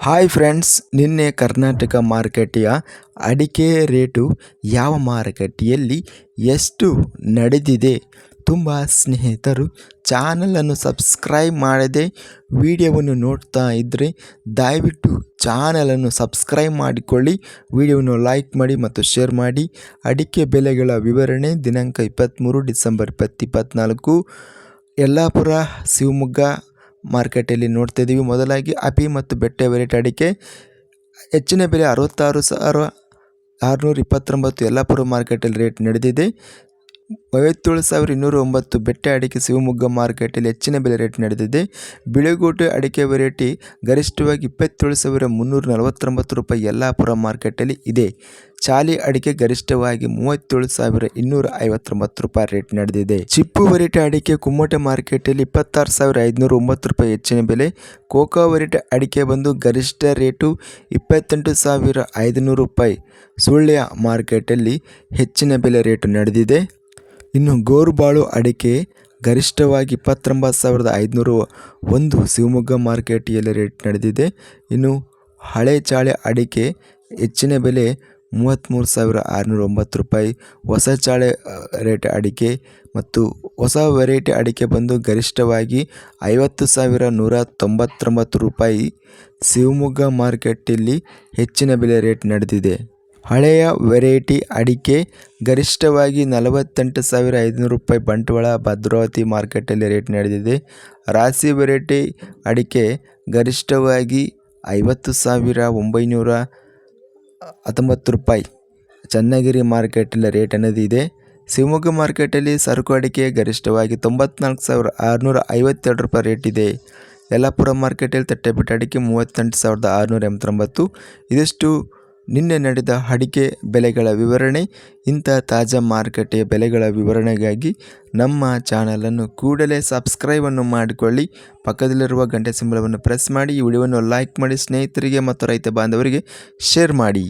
Hi friends ನಿನ್ನೆ ಕರ್ನಾಟಕ ಮಾರುಕಟ್ಟೆಯ ಅಡಿಕೆ ರೇಟು ಯಾವ ಮಾರುಕಟ್ಟೆಯಲ್ಲಿ ಎಷ್ಟು ನಡೆದಿದೆ ತುಂಬ ಸ್ನೇಹಿತರು ಚಾನಲನ್ನು ಸಬ್ಸ್ಕ್ರೈಬ್ ಮಾಡದೆ ವಿಡಿಯೋವನ್ನು ನೋಡ್ತಾ ಇದ್ದರೆ ದಯವಿಟ್ಟು ಚಾನಲನ್ನು ಸಬ್ಸ್ಕ್ರೈಬ್ ಮಾಡಿಕೊಳ್ಳಿ, ವಿಡಿಯೋವನ್ನು ಲೈಕ್ ಮಾಡಿ ಮತ್ತು ಶೇರ್ ಮಾಡಿ. ಅಡಿಕೆ ಬೆಲೆಗಳ ವಿವರಣೆ ದಿನಾಂಕ ಇಪ್ಪತ್ತ್ಮೂರು ಡಿಸೆಂಬರ್ ಇಪ್ಪತ್ತು ಇಪ್ಪತ್ತ್ನಾಲ್ಕು ಯಲ್ಲಾಪುರ, ಶಿವಮೊಗ್ಗ ಮಾರ್ಕೆಟಲ್ಲಿ ನೋಡ್ತಾ ಇದ್ದೀವಿ ಮೊದಲಾಗಿ ಅಪಿ ಮತ್ತು ಬೆಟ್ಟೆ ವೆರೈಟಿ ಅಡಿಕೆ, ಹೆಚ್ಚಿನ ಬೆಲೆ ಅರವತ್ತಾರು ಸಾವಿರ ಆರುನೂರ ಇಪ್ಪತ್ತೊಂಬತ್ತು ಯಲ್ಲಾಪುರ ಮಾರ್ಕೆಟಲ್ಲಿ ರೇಟ್ ನಡೆದಿದೆ. ಐವತ್ತೇಳು ಸಾವಿರ ಇನ್ನೂರ ಒಂಬತ್ತು ಬೆಟ್ಟೆ ಅಡಿಕೆ ಶಿವಮೊಗ್ಗ ಮಾರ್ಕೆಟಲ್ಲಿ ಹೆಚ್ಚಿನ ಬೆಲೆ ರೇಟ್ ನಡೆದಿದೆ. ಬಿಳಿಗೋಟೆ ಅಡಿಕೆ ವೆರೈಟಿ ಗರಿಷ್ಠವಾಗಿ ಇಪ್ಪತ್ತೇಳು ಸಾವಿರ ಮುನ್ನೂರ ನಲವತ್ತೊಂಬತ್ತು ರೂಪಾಯಿ ಯಲ್ಲಾಪುರ ಮಾರ್ಕೆಟಲ್ಲಿ ಇದೆ. ಚಾಲಿ ಅಡಿಕೆ ಗರಿಷ್ಠವಾಗಿ ಮೂವತ್ತೇಳು ಸಾವಿರ ಇನ್ನೂರ ಐವತ್ತೊಂಬತ್ತು ರೂಪಾಯಿ ರೇಟ್ ನಡೆದಿದೆ. ಚಿಪ್ಪು ವೆರೈಟಿ ಅಡಿಕೆ ಕುಮ್ಮಟೆ ಮಾರ್ಕೆಟಲ್ಲಿ ಇಪ್ಪತ್ತಾರು ಸಾವಿರ ಐದುನೂರ ಒಂಬತ್ತು ರೂಪಾಯಿ ಹೆಚ್ಚಿನ ಬೆಲೆ. ಕೋಕಾ ವೆರೈಟಿ ಅಡಿಕೆ ಬಂದು ಗರಿಷ್ಠ ರೇಟು ಇಪ್ಪತ್ತೆಂಟು ಸಾವಿರ ಐದುನೂರು ರೂಪಾಯಿ. ಸುಳ್ಯ ಮಾರ್ಕೆಟಲ್ಲಿ ಹೆಚ್ಚಿನ ಬೆಲೆ ರೇಟು ನಡೆದಿದೆ. ಇನ್ನು ಗೋರುಬಾಳು ಅಡಿಕೆ ಗರಿಷ್ಠವಾಗಿ ಇಪ್ಪತ್ತೊಂಬತ್ತು ಸಾವಿರದ ಐದುನೂರು ಒಂದು ಶಿವಮೊಗ್ಗ ಮಾರ್ಕೆಟಿಯಲ್ಲಿ ರೇಟ್ ನಡೆದಿದೆ. ಇನ್ನು ಹಳೆ ಚಾಳೆ ಅಡಿಕೆ ಹೆಚ್ಚಿನ ಬೆಲೆ ಮೂವತ್ತ್ಮೂರು ಸಾವಿರ ಆರುನೂರ ಒಂಬತ್ತು ರೂಪಾಯಿ. ಹೊಸ ಚಾಳೆ ರೇಟ್ ಅಡಿಕೆ ಮತ್ತು ಹೊಸ ವೆರೈಟಿ ಅಡಿಕೆ ಬಂದು ಗರಿಷ್ಠವಾಗಿ ಐವತ್ತು ಸಾವಿರ ನೂರ ತೊಂಬತ್ತೊಂಬತ್ತು ರೂಪಾಯಿ. ಶಿವಮೊಗ್ಗ ಮಾರ್ಕೆಟಲ್ಲಿ ಹೆಚ್ಚಿನ ಬೆಲೆ ರೇಟ್ ನಡೆದಿದೆ. ಹಳೆಯ ವೆರೈಟಿ ಅಡಿಕೆ, ಗರಿಷ್ಠವಾಗಿ ನಲವತ್ತೆಂಟು ಸಾವಿರ ಐದುನೂರು ರೂಪಾಯಿ ಬಂಟ್ವಾಳ ಭದ್ರಾವತಿ ಮಾರ್ಕೆಟಲ್ಲಿ ರೇಟ್ ನಡೆದಿದೆ. ರಾಶಿ ವೆರೈಟಿ ಅಡಿಕೆ ಗರಿಷ್ಠವಾಗಿ ಐವತ್ತು ಸಾವಿರ ಒಂಬೈನೂರ ಹತ್ತೊಂಬತ್ತು ರೂಪಾಯಿ. ಚನ್ನಗಿರಿ ಮಾರ್ಕೆಟಲ್ಲಿ ರೇಟ್ ಅನ್ನೋದು ಇದೆ ಶಿವಮೊಗ್ಗ ಮಾರ್ಕೆಟಲ್ಲಿ ಸರಕು ಅಡಿಕೆ ಗರಿಷ್ಠವಾಗಿ ತೊಂಬತ್ನಾಲ್ಕು ಸಾವಿರ ಆರುನೂರ ಐವತ್ತೆರಡು ರೂಪಾಯಿ ರೇಟ್ ಇದೆ. ಯಲ್ಲಾಪುರ ಮಾರ್ಕೆಟಲ್ಲಿ ತಟ್ಟೆಬಿಟ್ಟು ಅಡಿಕೆ ಮೂವತ್ತೆಂಟು ಸಾವಿರದ ಆರುನೂರ ಎಂಬತ್ತೊಂಬತ್ತು. ಇದಿಷ್ಟು ನಿನ್ನೆ ನಡೆದ ಅಡಿಕೆ ಬೆಲೆಗಳ ವಿವರಣೆ, ಇಂಥ ತಾಜಾ ಮಾರುಕಟ್ಟೆಯ ಬೆಲೆಗಳ ವಿವರಣೆಗಾಗಿ ನಮ್ಮ ಚಾನಲನ್ನು ಕೂಡಲೇ ಸಬ್ಸ್ಕ್ರೈಬನ್ನು ಮಾಡಿಕೊಳ್ಳಿ. ಪಕ್ಕದಲ್ಲಿರುವ ಗಂಟೆ ಸಿಂಬಲವನ್ನು ಪ್ರೆಸ್ ಮಾಡಿ, ಈ ವಿಡಿಯೋವನ್ನು ಲೈಕ್ ಮಾಡಿ, ಸ್ನೇಹಿತರಿಗೆ ಮತ್ತು ರೈತ ಬಾಂಧವರಿಗೆ ಶೇರ್ ಮಾಡಿ.